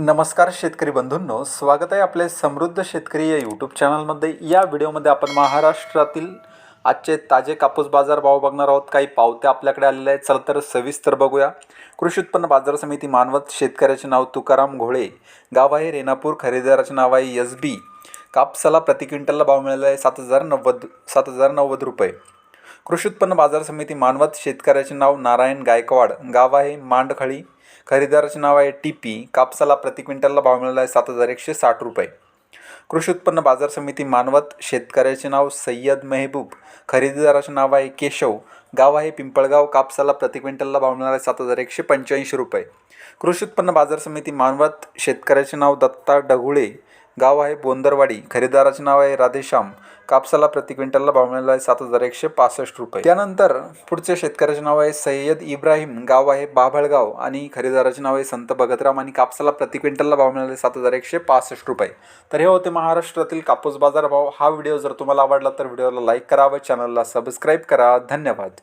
नमस्कार शेतकरी बंधूंनो स्वागत आहे आपले समृद्ध शेतकरी या यूट्यूब चॅनलमध्ये या व्हिडिओमध्ये आपण महाराष्ट्रातील आजचे ताजे कापूस बाजार भाव बघणार आहोत. काही पावत्या आपल्याकडे आलेल्या आहेत. चला तर सविस्तर बघूया. कृषी उत्पन्न बाजार समिती मानवत शेतकऱ्याचे नाव तुकाराम घोळे गाव आहे रेणापूर खरेदीदाराचे नाव आहे एस बी. कापसाला प्रति क्विंटलला भाव मिळाला आहे सात हजार नव्वद सात हजार नव्वद रुपये. कृषी उत्पन्न बाजार समिती मानवत शेतकऱ्याचे नाव नारायण गायकवाड. गाव आहे मांडखळी. खरेदीदाराचे नाव आहे टी पी कापसाला प्रति क्विंटलला भाव मिळाला आहे सात हजार एकशे साठ रुपये. कृषी उत्पन्न बाजार समिती मानवत शेतकऱ्याचे नाव सय्यद मेहबूब. खरेदीदाराचे नाव आहे केशव. गाव आहे पिंपळगाव. कापसाला प्रति क्विंटलला भाव मिळणार आहे सात हजार एकशे पंच्याऐंशी रुपये. कृषी उत्पन्न बाजार समिती मानवत शेतकऱ्याचे नाव दत्ता ढगुळे. गाव आहे बोंदरवाडी. खरेदीदाराचे नाव आहे राधेश्याम. कापसाला प्रति क्विंटलला भाव मिळाला आहे सात हजार एकशे पासष्ट रुपये. त्यानंतर पुढचे शेतकऱ्याचे नाव आहे सय्यद इब्राहिम गाव आहे बाभळगाव आणि खरेदाराचे नाव आहे संत भगतराम आणि कापसाला प्रति क्विंटलला भाव मिळाले सात हजार एकशे पासष्ट रुपये. तर हे होते महाराष्ट्रातील कापूस बाजार भाव हा व्हिडिओ जर तुम्हाला आवडला तर व्हिडिओला लाईक करा व चॅनलला सबस्क्राईब करा. धन्यवाद.